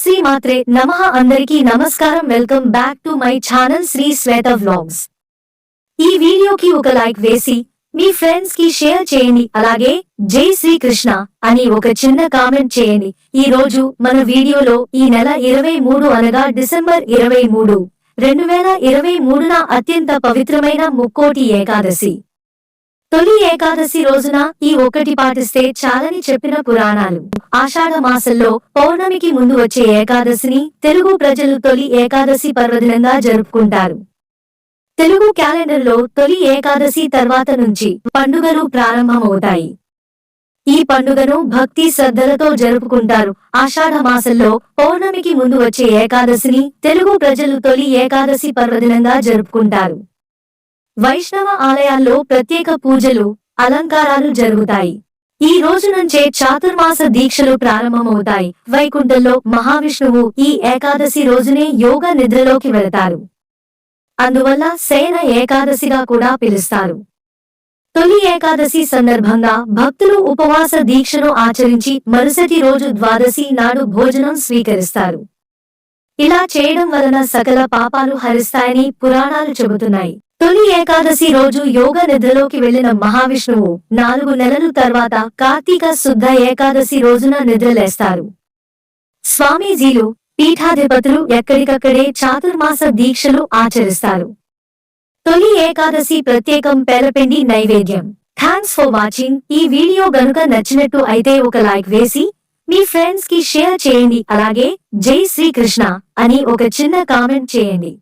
శ్రీ మాత్రే నమః అందరికీ నమస్కారం. Welcome back to my channel Sri Swetha vlogs ఈ వీడియోకి ఒక లైక్ వేసి మీ ఫ్రెండ్స్కి షేర్ చేయండి. అలాగే జై శ్రీకృష్ణ అని ఒక చిన్న కామెంట్ చేయండి. ఈ రోజు మన వీడియోలో ఈ నెల ఇరవై మూడు అనగా డిసెంబర్ ఇరవై మూడు. రెండు వేల ఇరవై మూడున అత్యంత పవిత్రమైన ముక్కోటి ఏకాదశి. తొలి ఏకాదశి రోజున ఈ ఒకటి పాటిస్తే చాలని చెప్పిన పురాణాలు. ఆషాఢ మాసంలో పౌర్ణమికి ముందు వచ్చే ఏకాదశిని తెలుగు ప్రజలు తొలి ఏకాదశి పర్వదినంగా జరుపుకుంటారు. తెలుగు క్యాలెండర్లో తొలి ఏకాదశి తర్వాత నుంచి పండుగలు ప్రారంభమవుతాయి. ఈ పండుగను భక్తి శ్రద్ధలతో జరుపుకుంటారు. ఆషాఢ మాసంలో పౌర్ణమికి ముందు వచ్చే ఏకాదశిని తెలుగు ప్రజలు తొలి ఏకాదశి పర్వదినంగా జరుపుకుంటారు. వైష్ణవ ఆలయాల్లో ప్రత్యేక పూజలు అలంకారాలు జరుగుతాయి. ఈ రోజు నుంచే చాతుర్మాస దీక్షలు ప్రారంభమవుతాయి. వైకుంఠంలో మహావిష్ణువు ఈ ఏకాదశి రోజునే యోగ నిద్రలోకి వెళతారు. అందువల్ల శయన ఏకాదశిగా కూడా పిలుస్తారు. తొలి ఏకాదశి సందర్భంగా భక్తులు ఉపవాస దీక్షను ఆచరించి మరుసటి రోజు ద్వాదశి నాడు భోజనం స్వీకరిస్తారు. ఇలా చేయడం వలన సకల పాపాలు హరిస్తాయని పురాణాలు చెబుతున్నాయి. తొలి ఏకాదశి రోజు యోగ నిద్రలోకి వెళ్ళిన మహావిష్ణువు నాలుగు నెలలు తర్వాత కార్తీక శుద్ధ ఏకాదశి రోజున నిద్రలేస్తారు. స్వామీజీలు పీఠాధిపతులు ఎక్కడికక్కడే చాతుర్మాస దీక్షలు ఆచరిస్తారు. తొలి ఏకాదశి ప్రత్యేకం పేలపిండి నైవేద్యం. Thanks for watching. ఈ వీడియో గనుక నచ్చినట్టు అయితే ఒక లైక్ వేసి మీ ఫ్రెండ్స్కి షేర్ చేయండి. అలాగే జై శ్రీకృష్ణ అని ఒక చిన్న కామెంట్ చేయండి.